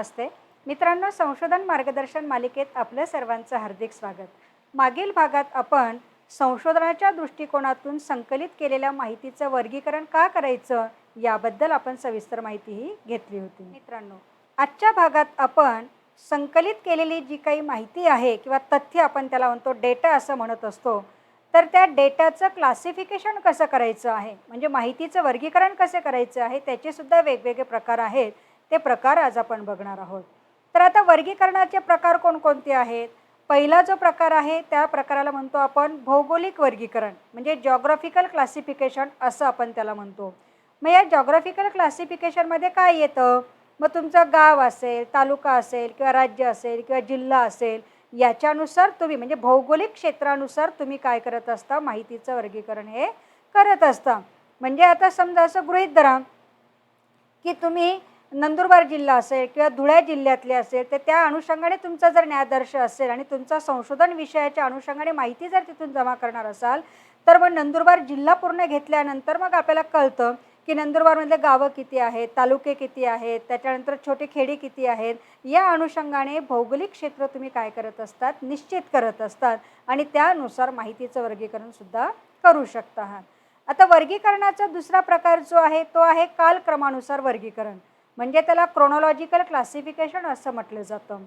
नमस्ते. मित्रांनो संशोधन मार्गदर्शन मालिकेत आपलं सर्वांचं हार्दिक स्वागत. मागील भागात आपण संशोधनाच्या दृष्टिकोनातून संकलित केलेल्या माहितीचं वर्गीकरण का करायचं याबद्दल आपण सविस्तर माहितीही घेतली होती. मित्रांनो आजच्या भागात आपण संकलित केलेली जी काही माहिती आहे किंवा तथ्य आपण त्याला म्हणतो डेटा असं म्हणत असतो तर त्या डेटाचं क्लासिफिकेशन कसं करायचं आहे? म्हणजे माहितीचं वर्गीकरण कसे करायचं आहे? त्याचेसुद्धा वेगवेगळे प्रकार आहेत. ते प्रकार आज आपण बघणार आहोत. तर आता वर्गीकरणाचे प्रकार कोणकोणते आहेत? पहिला जो प्रकार आहे त्या प्रकाराला म्हणतो आपण भौगोलिक वर्गीकरण म्हणजे जॉग्राफिकल क्लासिफिकेशन असं आपण त्याला म्हणतो. मग या जॉग्राफिकल क्लासिफिकेशनमध्ये काय येतं? मग तुमचं गाव असेल तालुका असेल किंवा राज्य असेल किंवा जिल्हा असेल याच्यानुसार तुम्ही म्हणजे भौगोलिक क्षेत्रानुसार तुम्ही काय करत असता माहितीचं वर्गीकरण हे करत असता. म्हणजे आता समजा असं गृहीत धरा की तुम्ही नंदुरबार जिल्हा असेल किंवा धुळ्या जिल्ह्यातले असेल तर त्या अनुषंगाने तुमचा जर न्यायादर्श असेल आणि तुमचा संशोधन विषयाच्या अनुषंगाने माहिती जर तिथून जमा करणार असाल तर मग नंदुरबार जिल्हा पूर्ण घेतल्यानंतर मग आपल्याला कळतं की नंदुरबारमधले गावं किती आहेत तालुके किती आहेत त्याच्यानंतर छोटे खेडी किती आहेत या अनुषंगाने भौगोलिक क्षेत्र तुम्ही काय करत असतात निश्चित करत असतात आणि त्यानुसार माहितीचं वर्गीकरणसुद्धा करू शकता. आहात आता वर्गीकरणाचा दुसरा प्रकार जो आहे तो आहे कालक्रमानुसार वर्गीकरण. म्हणजे त्याला क्रोनॉलॉजिकल क्लासिफिकेशन असं म्हटलं जातं.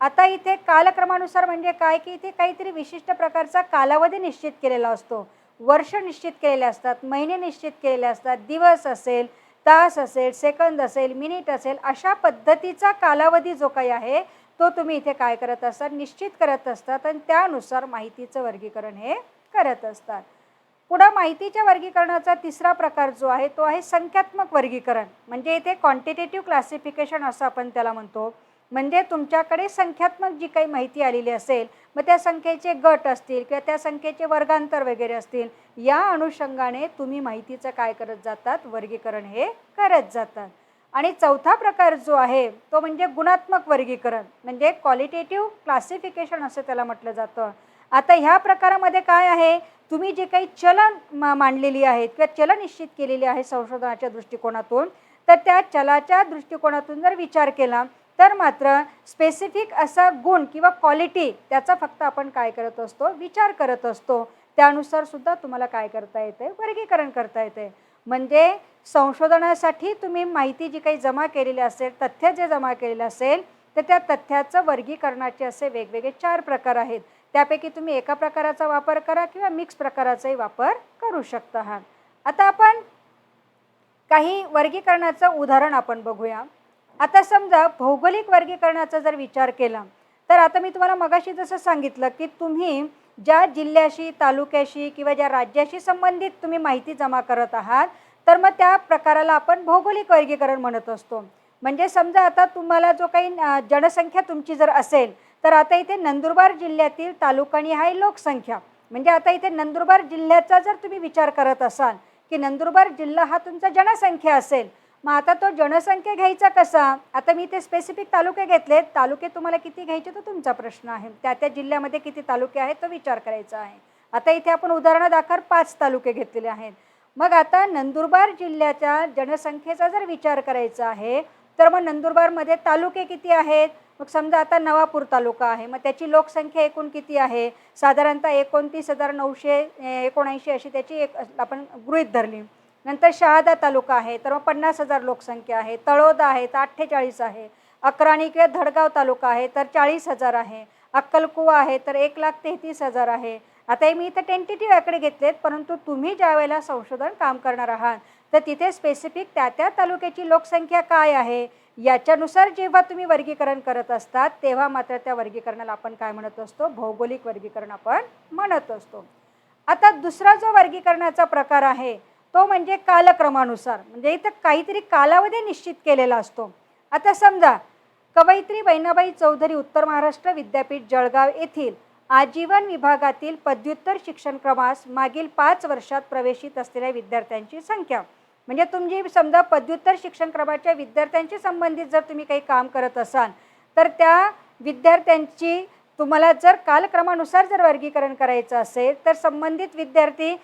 आता इथे कालक्रमानुसार म्हणजे काय की इथे काहीतरी विशिष्ट प्रकारचा कालावधी निश्चित केलेला असतो. वर्ष निश्चित केलेले असतात महिने निश्चित केलेले असतात दिवस असेल तास असेल सेकंद असेल मिनिट असेल अशा पद्धतीचा कालावधी जो काही आहे तो तुम्ही इथे काय करत असतात? निश्चित करत असतात आणि त्यानुसार माहितीचं वर्गीकरण हे करत असतात. पुढं माहितीच्या वर्गीकरणाचा तिसरा प्रकार जो आहे तो आहे संख्यात्मक वर्गीकरण. म्हणजे इथे क्वांटिटेटिव्ह क्लासिफिकेशन असं आपण त्याला म्हणतो. म्हणजे तुमच्याकडे संख्यात्मक जी काही माहिती आलेली असेल मग त्या संख्येचे गट असतील किंवा त्या संख्येचे वर्गांतर वगैरे असतील या अनुषंगाने तुम्ही माहितीचं काय करत जातात वर्गीकरण हे करत जातात. आणि चौथा प्रकार जो आहे तो म्हणजे गुणात्मक वर्गीकरण. म्हणजे क्वालिटेटिव्ह क्लासिफिकेशन असं त्याला म्हटलं जातं. आता ह्या प्रकारामध्ये काय आहे? तुम्ही जे काही चलन मा मांडलेली आहेत किंवा चलन निश्चित केलेली आहे संशोधनाच्या दृष्टिकोनातून तर त्या चलाच्या दृष्टिकोनातून जर विचार केला तर मात्र स्पेसिफिक असा गुण किंवा क्वालिटी त्याचा फक्त आपण काय करत असतो? विचार करत असतो. त्यानुसार सुद्धा तुम्हाला काय करता येते वर्गीकरण करता येते म्हणजे संशोधनासाठी तुम्ही माहिती जी काही जमा केलेली असेल तथ्य जे जमा केलेलं असेल तर त्या तथ्याचं वर्गीकरणाचे असे वेगवेगळे चार प्रकार आहेत. त्यापैकी तुम्ही एका प्रकाराचा वापर करा किंवा मिक्स प्रकाराचाही वापर करू शकता आहात आता आपण काही वर्गीकरणाचं उदाहरण आपण बघूया. आता समजा भौगोलिक वर्गीकरणाचा जर विचार केला तर आता मी तुम्हाला मगाशी जसं सांगितलं की तुम्ही ज्या जिल्ह्याशी तालुक्याशी किंवा ज्या राज्याशी संबंधित तुम्ही माहिती जमा करत आहात तर मग त्या प्रकाराला आपण भौगोलिक वर्गीकरण म्हणत असतो. म्हणजे समजा आता तुम्हाला जो काही जनसंख्या तुमची जर असेल तर आता इथे नंदुरबार जिल्ह्यातील तालुकानी आहे लोकसंख्या. म्हणजे आता इथे नंदुरबार जिल्ह्याचा जर तुम्ही विचार करत असाल की नंदुरबार जिल्हा हा तुमचा जनसंख्या असेल मग आता तो जनसंख्या घ्यायचा कसा? आता मी इथे स्पेसिफिक तालुके घेतले तालुके तुम्हाला किती घ्यायचे तो तुमचा प्रश्न आहे. त्या त्या जिल्ह्यामध्ये किती तालुके आहेत तो विचार करायचा आहे. आता इथे आपण उदाहरणादाखल पाच तालुके घेतलेले आहेत. मग आता नंदुरबार जिल्ह्याच्या जनसंख्येचा जर विचार करायचा आहे तर मग नंदुरबारमध्ये तालुके किती आहेत? मग समजा आता नवापूर तालुका आहे मग त्याची लोकसंख्या एकूण किती आहे? साधारणतः एकोणतीस हजार नऊशे एकोणऐंशी अशी त्याची एक आपण गृहीत धरली. नंतर शहादा तालुका आहे तर मग पन्नास हजार लोकसंख्या आहे तळोदा आहे तर अठ्ठेचाळीस आहे. अकराणी किंवा धडगाव तालुका आहे तर चाळीस हजार आहे. अक्कलकुवा आहे तर एक लाख तेहतीस हजार आहे. आता हे मी इथं टेंटेटिव्ह आकडे घेतलेत परंतु तुम्ही ज्या वेळेला संशोधन काम करणार आहात तर तिथे स्पेसिफिक त्या त्या तालुक्याची लोकसंख्या काय आहे? याच्यानुसार जेव्हा तुम्ही वर्गीकरण करत असतात तेव्हा मात्र त्या वर्गीकरणाला आपण काय म्हणत असतो? भौगोलिक वर्गीकरण आपण म्हणत असतो. आता दुसरा जो वर्गीकरणाचा प्रकार आहे तो म्हणजे कालक्रमानुसार. म्हणजे इथं काहीतरी कालावधी निश्चित केलेला असतो. आता समजा कवयित्री बहिणाबाई चौधरी उत्तर महाराष्ट्र विद्यापीठ जळगाव येथील आजीवन विभागातील पदव्युत्तर शिक्षण क्रमास मागील पाच वर्षात प्रवेशित असलेल्या विद्यार्थ्यांची संख्या. म्हणजे तुमची समजा पदव्युत्तर शिक्षण क्रमाच्या विद्यार्थ्यांशी संबंधित जर तुम्ही काही काम करत असाल तर त्या विद्यार्थ्यांची तुम्हाला जर कालक्रमानुसार जर वर्गीकरण करायचं असेल तर संबंधित विद्यार्थी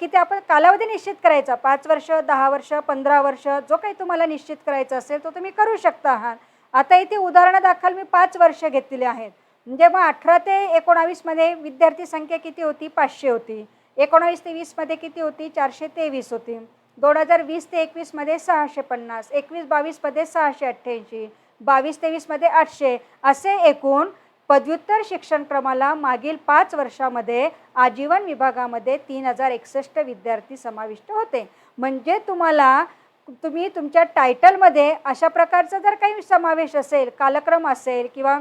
किती आपण कालावधी निश्चित करायचा? पाच वर्ष दहा वर्ष पंधरा वर्ष जो काही तुम्हाला निश्चित करायचा असेल तो तुम्ही करू शकता आहात आता इथे उदाहरणादाखल मी पाच वर्ष घेतलेली आहेत. म्हणजे मग अठरा ते एकोणावीसमध्ये विद्यार्थी संख्या किती होती? पाचशे होती. एकोणावीस ते वीसमध्ये किती होती? चारशे तेवीस होती. दोन हजार वीस ते एकवीसमध्ये सहाशे पन्नास एकवीस बावीसमध्ये सहाशे अठ्ठ्याऐंशी बावीस तेवीसमध्ये आठशे असे एकूण पदव्युत्तर शिक्षण क्रमाला मागील पाच वर्षामध्ये आजीवन विभागामध्ये तीन हजार एकसष्ट विद्यार्थी समाविष्ट होते. म्हणजे तुम्हाला तुम्ही तुमच्या टायटलमध्ये अशा प्रकारचा जर काही समावेश असेल कालक्रम असेल किंवा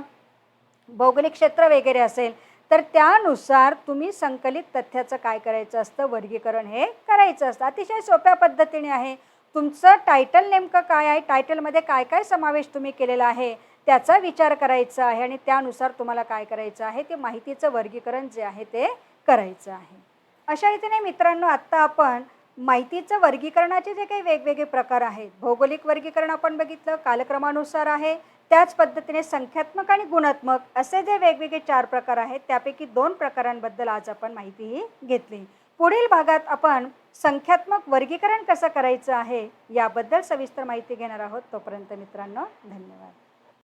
भौगोलिक क्षेत्र वगैरे असेल तर त्यानुसार तुम्ही संकलित तथ्याचं काय करायचं असतं? वर्गीकरण हे करायचं असतं. अतिशय सोप्या पद्धतीने आहे. तुमचं टायटल नेमकं काय आहे? टायटलमध्ये काय काय समावेश तुम्ही केलेला आहे? त्याचा विचार करायचा आहे आणि त्यानुसार तुम्हाला काय करायचं आहे? ते माहितीचं वर्गीकरण जे आहे ते करायचं आहे. अशा रीतीने मित्रांनो आत्ता आपण माहितीचं वर्गीकरणाचे जे काही वेगवेगळे प्रकार आहेत भौगोलिक वर्गीकरण आपण बघितलं कालक्रमानुसार आहे त्याच पद्धतीने संख्यात्मक आणि गुणात्मक असे जे वेगवेगळे चार प्रकार आहेत त्यापैकी दोन प्रकारांबद्दल आज आपण माहितीही घेतली. पुढील भागात आपण संख्यात्मक वर्गीकरण कसं करायचं आहे याबद्दल सविस्तर माहिती घेणार आहोत. तोपर्यंत मित्रांनो धन्यवाद.